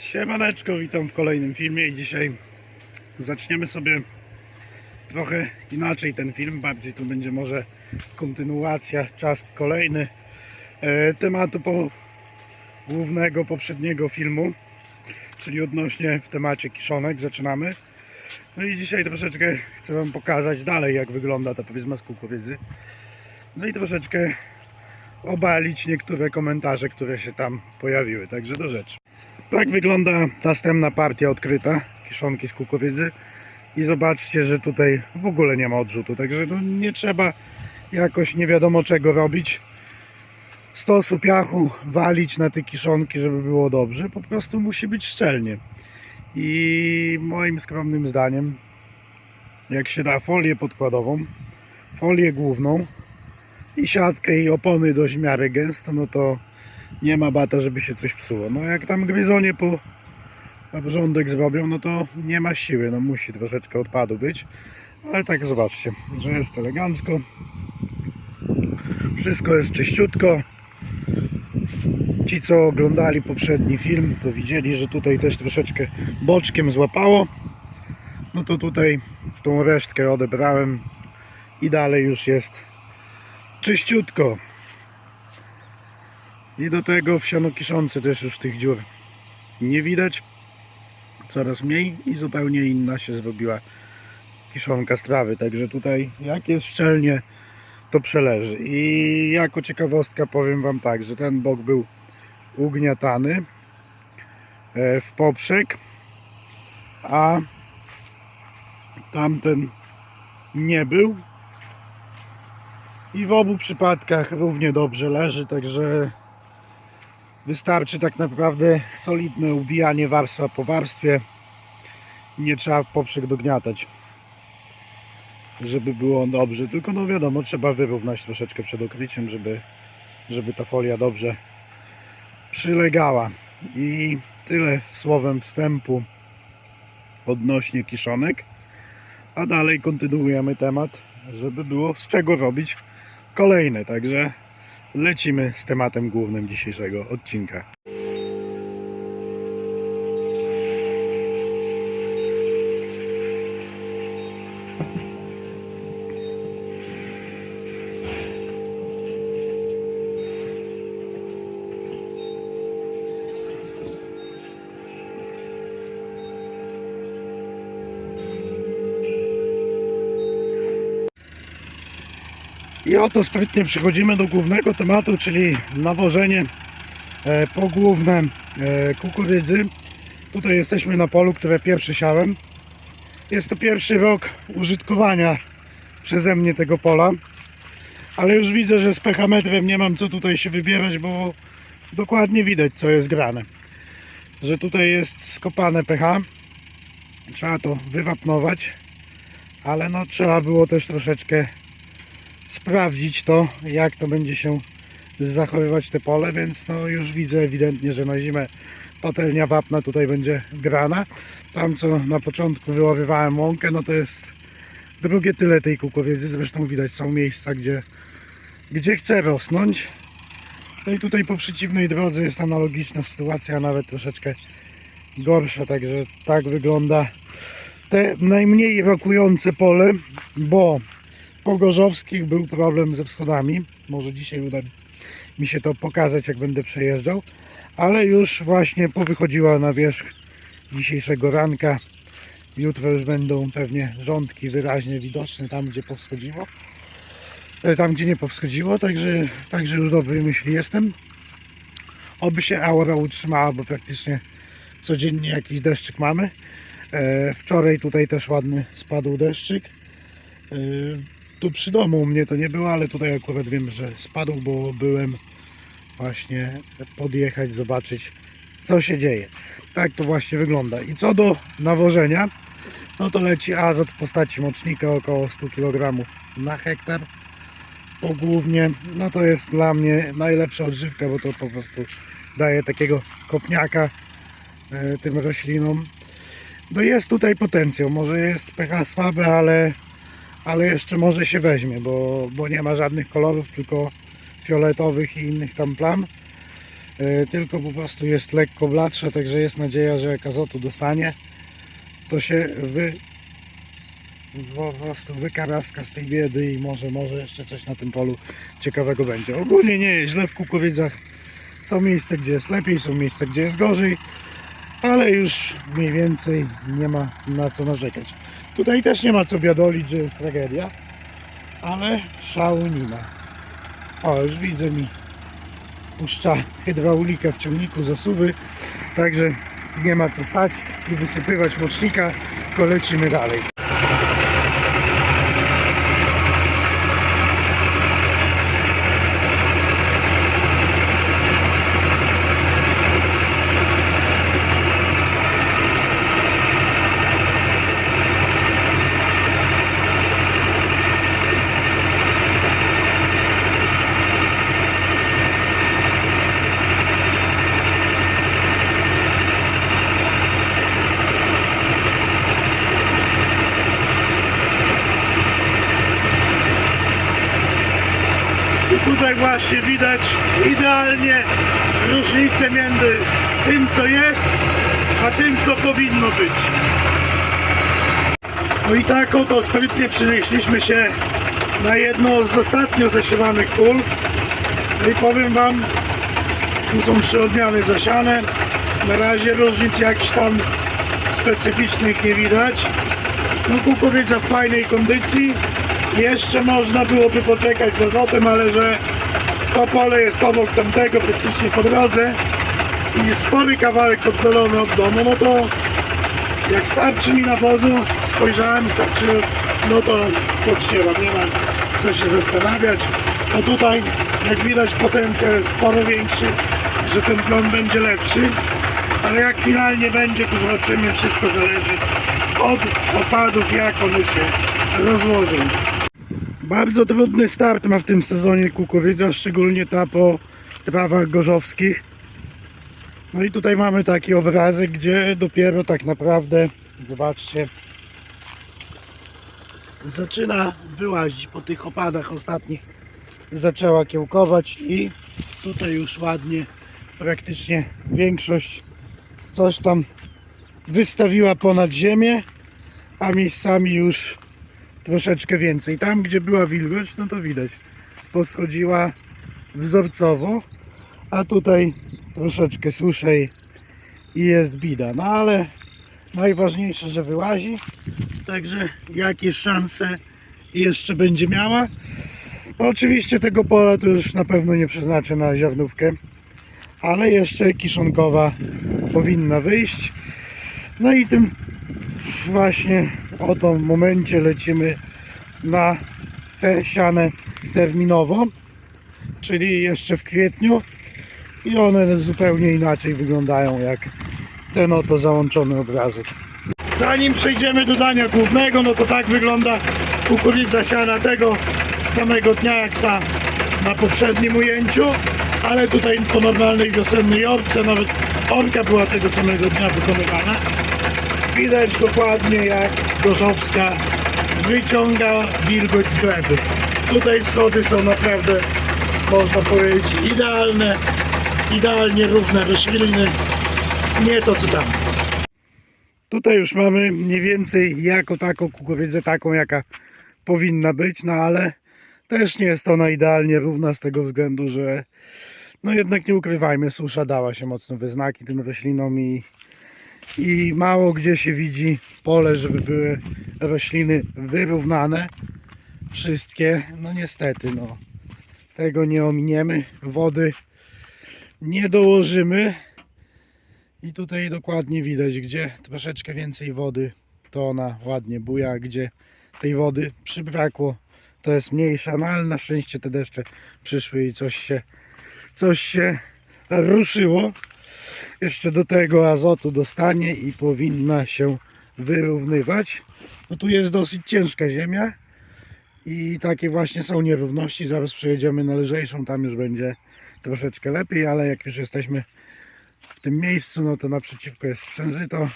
Siemaneczko, witam w kolejnym filmie i dzisiaj zaczniemy sobie trochę inaczej ten film, bardziej tu będzie może kontynuacja, czas kolejny e, tematu po, głównego poprzedniego filmu, czyli odnośnie w temacie kiszonek zaczynamy. No i dzisiaj troszeczkę chcę Wam pokazać dalej jak wygląda ta pryzma z kukurydzy. No i troszeczkę obalić niektóre komentarze, które się tam pojawiły, także do rzeczy. Tak wygląda następna partia odkryta kiszonki z kukurydzy. I zobaczcie, że tutaj w ogóle nie ma odrzutu, także no nie trzeba jakoś nie wiadomo czego robić. Stosu piachu walić na te kiszonki, żeby było dobrze, po prostu musi być szczelnie. I moim skromnym zdaniem jak się da folię podkładową folię główną i siatkę i opony dość w miarę gęsto, no to nie ma bata, żeby się coś psuło. No jak tam gryzonie po porządek zrobią, no to nie ma siły, no musi troszeczkę odpadu być. Ale tak zobaczcie, że jest elegancko. Wszystko jest czyściutko. Ci co oglądali poprzedni film, to widzieli, że tutaj też troszeczkę boczkiem złapało. No to tutaj tą resztkę odebrałem i dalej już jest czyściutko. I do tego w sianokiszący też już tych dziur nie widać. Coraz mniej i zupełnie inna się zrobiła kiszonka z trawy. Także tutaj jak jest szczelnie to przeleży. I jako ciekawostka powiem Wam tak, że ten bok był ugniatany e, w poprzek, a tamten nie był. I w obu przypadkach równie dobrze leży, także Wystarczy tak naprawdę solidne ubijanie warstwa po warstwie. Nie trzeba w poprzek dogniatać, żeby było dobrze. Tylko no wiadomo, trzeba wyrównać troszeczkę przed okryciem, żeby, żeby ta folia dobrze przylegała. I tyle słowem wstępu odnośnie kiszonek. A dalej kontynuujemy temat, żeby było z czego robić kolejne. Także lecimy z tematem głównym dzisiejszego odcinka. I oto sprytnie przechodzimy do głównego tematu, czyli nawożenie e, pogłówne e, kukurydzy. Tutaj jesteśmy na polu, które pierwszy siałem. Jest to pierwszy rok użytkowania przeze mnie tego pola, ale już widzę, że z pechametrem nie mam co tutaj się wybierać, bo dokładnie widać co jest grane. Że tutaj jest skopane pH. Trzeba to wywapnować, ale no trzeba było też troszeczkę sprawdzić to, jak to będzie się zachowywać te pole, więc no już widzę ewidentnie, że na zimę patelnia wapna tutaj będzie grana. Tam co na początku wyłowywałem łąkę, no to jest drugie tyle tej kukurydzy, zresztą widać są miejsca, gdzie, gdzie chce rosnąć. No i tutaj po przeciwnej drodze jest analogiczna sytuacja, nawet troszeczkę gorsza, także tak wygląda te najmniej rokujące pole, bo po Gorzowskich był problem ze wschodami. Może dzisiaj uda mi się to pokazać, jak będę przejeżdżał. Ale już właśnie powychodziła na wierzch dzisiejszego ranka. Jutro już będą pewnie rządki wyraźnie widoczne tam, gdzie powschodziło. E, Tam, gdzie nie powschodziło, także, także już dobrej myśli jestem. Oby się aura utrzymała, bo praktycznie codziennie jakiś deszczyk mamy. E, Wczoraj tutaj też ładny spadł deszczyk. Tu przy domu u mnie to nie było, ale tutaj akurat wiem, że spadł, bo byłem właśnie podjechać, zobaczyć co się dzieje. Tak to właśnie wygląda. I co do nawożenia, no to leci azot w postaci mocznika około 100 kg na hektar. Pogłównie, no to jest dla mnie najlepsza odżywka, bo to po prostu daje takiego kopniaka e, tym roślinom. No jest tutaj potencjał, może jest pH słabe, ale ale jeszcze może się weźmie, bo, bo nie ma żadnych kolorów, tylko fioletowych i innych tam plam. e, tylko po prostu jest lekko bladsze, także jest nadzieja, że jak azotu dostanie, to się wy, po prostu wykaraska z tej biedy i może, może jeszcze coś na tym polu ciekawego będzie. Ogólnie nie jest źle w kukurydzach. Są miejsca, gdzie jest lepiej, są miejsca, gdzie jest gorzej, ale już mniej więcej nie ma na co narzekać. Tutaj też nie ma co biadolić, że jest tragedia, ale szału nie ma. O, już widzę mi puszcza hydraulikę w ciągniku zasuwy, także nie ma co stać i wysypywać mocznika, tylko lecimy dalej. I tutaj właśnie widać idealnie różnicę między tym co jest, a tym co powinno być. No i tak oto sprytnie przenieśliśmy się na jedno z ostatnio zasiewanych pól. No i powiem Wam, tu są trzy odmiany zasiane. Na razie różnic jakichś tam specyficznych nie widać. No kukurydza w fajnej kondycji. Jeszcze można byłoby poczekać z azotem, ale że to pole jest obok tamtego, praktycznie po drodze i spory kawałek oddalony od domu, no to jak starczy mi nawozu, spojrzałem, starczy, no to podsiewam, nie ma co się zastanawiać. A tutaj, jak widać, potencjał jest sporo większy, że ten plon będzie lepszy, ale jak finalnie będzie, to zobaczymy, wszystko zależy od opadów, jak one się rozłożą. Bardzo trudny start ma w tym sezonie kukurydza, szczególnie ta po trawach gorzowskich. No i tutaj mamy taki obrazek, gdzie dopiero tak naprawdę, zobaczcie, zaczyna wyłazić po tych opadach ostatnich. Zaczęła kiełkować i tutaj już ładnie praktycznie większość coś tam wystawiła ponad ziemię, a miejscami już troszeczkę więcej. Tam, gdzie była wilgoć, no to widać, poschodziła wzorcowo, a tutaj troszeczkę suszej i jest bida. No ale najważniejsze, że wyłazi, także jakieś szanse jeszcze będzie miała. No, oczywiście tego pola to już na pewno nie przeznaczę na ziarnówkę, ale jeszcze kiszonkowa powinna wyjść. No i tym właśnie o tym momencie lecimy na te siane terminowo, czyli jeszcze w kwietniu i one zupełnie inaczej wyglądają jak ten oto załączony obrazek. Zanim przejdziemy do dania głównego, no to tak wygląda kukurydza siana tego samego dnia jak ta na poprzednim ujęciu, ale tutaj po normalnej wiosennej orce, nawet orka była tego samego dnia wykonywana. Widać dokładnie jak Gorzowska wyciąga wilgoć z gleby. Tutaj wschody są naprawdę, można powiedzieć, idealne, idealnie równe rośliny, nie to co tam. Tutaj już mamy mniej więcej jako taką kukurydzę, taką jaka powinna być, no ale też nie jest ona idealnie równa z tego względu, że no jednak nie ukrywajmy, susza dała się mocno we znaki tym roślinom i, i mało gdzie się widzi pole, żeby były rośliny wyrównane. Wszystkie, no niestety, no tego nie ominiemy, wody nie dołożymy i tutaj dokładnie widać, gdzie troszeczkę więcej wody, to ona ładnie buja, gdzie tej wody przybrakło, to jest mniejsza, no ale na szczęście te deszcze przyszły i coś się, coś się ruszyło. Jeszcze do tego azotu dostanie i powinna się wyrównywać. No tu jest dosyć ciężka ziemia i takie właśnie są nierówności. Zaraz przejedziemy na lżejszą, tam już będzie troszeczkę lepiej, ale jak już jesteśmy w tym miejscu, no to naprzeciwko jest sprzężyto.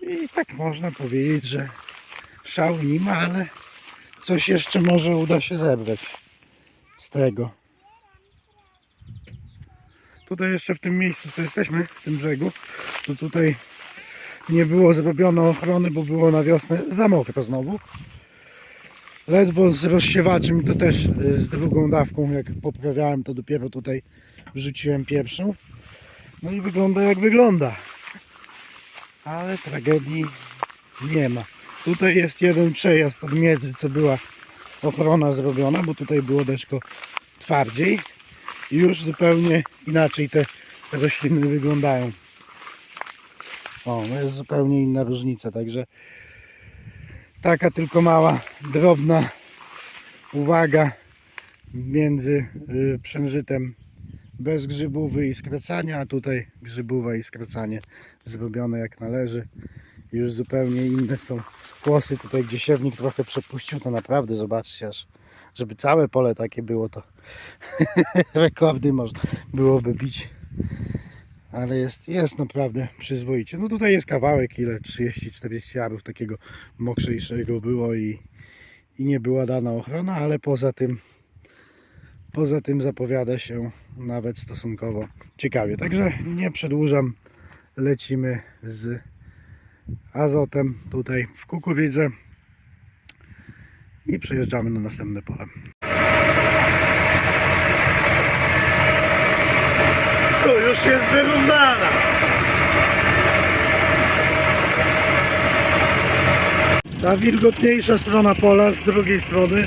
I tak można powiedzieć, że szału nie ma, ale coś jeszcze może uda się zebrać z tego. Tutaj jeszcze w tym miejscu, co jesteśmy, w tym brzegu, to tutaj nie było zrobione ochrony, bo było na wiosnę za mokro znowu. Ledwo z rozsiewaczem, to też y, z drugą dawką, jak poprawiałem, to dopiero tutaj wrzuciłem pierwszą. No i wygląda jak wygląda. Ale tragedii nie ma. Tutaj jest jeden przejazd od miedzy, co była ochrona zrobiona, bo tutaj było deszko twardziej. I już zupełnie inaczej te rośliny wyglądają. O, no jest zupełnie inna różnica, także taka tylko mała, drobna uwaga między y, przężytem bez grzybówy i skracania, a tutaj grzybówa i skracanie zrobione jak należy. Już zupełnie inne są kłosy. Tutaj gdzie siewnik trochę przepuścił, to naprawdę zobaczcie aż, żeby całe pole takie było, to rekordy można byłoby bić. Ale jest, jest naprawdę przyzwoicie. No tutaj jest kawałek, ile 30-40 jarów takiego mokrzejszego było i, i nie była dana ochrona, ale poza tym poza tym zapowiada się nawet stosunkowo ciekawie. Także nie przedłużam, lecimy z azotem tutaj w kukurydzę i przejeżdżamy na następne pole. To już jest wyrównana. Ta wilgotniejsza strona pola z drugiej strony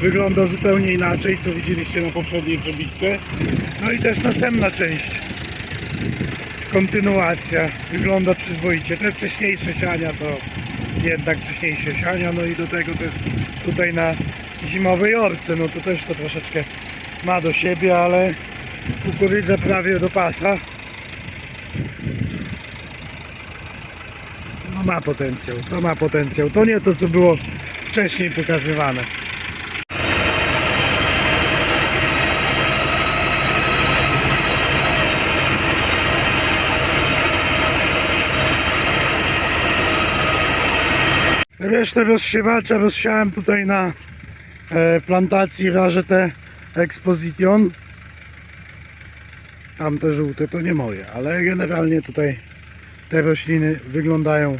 wygląda zupełnie inaczej, co widzieliście na poprzedniej przebitce. No i też następna część. Kontynuacja. Wygląda przyzwoicie. Te wcześniejsze siania to jednak wcześniejsze siania, no i do tego też tutaj na zimowej orce, no to też to troszeczkę ma do siebie, ale kukurydza prawie do pasa. No ma potencjał, to ma potencjał. To nie to, co było wcześniej pokazywane. Resztę rozsiewacza rozsiałem tutaj na e, plantacji Rażete Exposition. Tamte żółte to nie moje, ale generalnie tutaj te rośliny wyglądają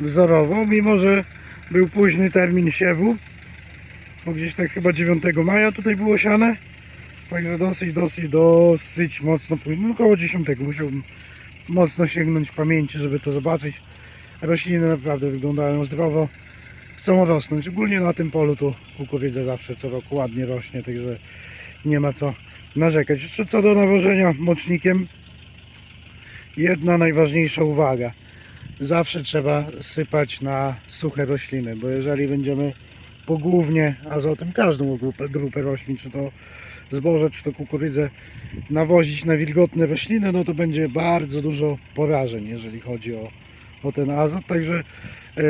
wzorowo, mimo że był późny termin siewu, bo gdzieś tak chyba 9 maja tutaj było siane, także dosyć, dosyć, dosyć mocno późno, no około 10 musiałbym mocno sięgnąć w pamięci, żeby to zobaczyć. Rośliny naprawdę wyglądają zdrowo, chcą rosnąć, ogólnie na tym polu tu kukurydza zawsze co roku ładnie rośnie, także nie ma co narzekać. Jeszcze co do nawożenia mocznikiem, jedna najważniejsza uwaga. Zawsze trzeba sypać na suche rośliny, bo jeżeli będziemy pogłównie azotem każdą grupę, grupę roślin, czy to zboże, czy to kukurydzę, nawozić na wilgotne rośliny, no to będzie bardzo dużo porażeń, jeżeli chodzi o, o ten azot. Także e,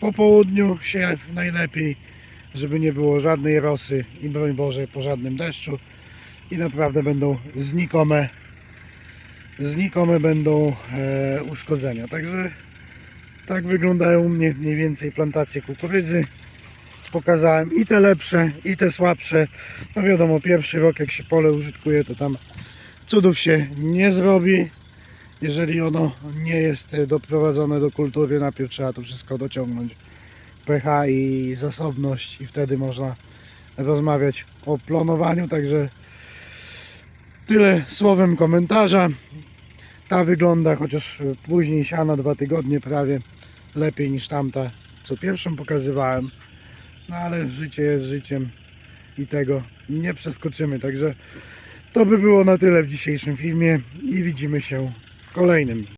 po południu sieać najlepiej, żeby nie było żadnej rosy i broń Boże po żadnym deszczu i naprawdę będą znikome znikome będą e, uszkodzenia. Także tak wyglądają u mnie mniej więcej plantacje kukurydzy. Pokazałem i te lepsze, i te słabsze. No wiadomo, pierwszy rok jak się pole użytkuje, to tam cudów się nie zrobi. Jeżeli ono nie jest e, doprowadzone do kultury, najpierw trzeba to wszystko dociągnąć. pH i zasobność i wtedy można rozmawiać o plonowaniu. Także tyle słowem komentarza. Ta wygląda, chociaż później siana dwa tygodnie prawie lepiej niż tamta, co pierwszą pokazywałem. No ale życie jest życiem i tego nie przeskoczymy. Także to by było na tyle w dzisiejszym filmie i widzimy się kolejnym.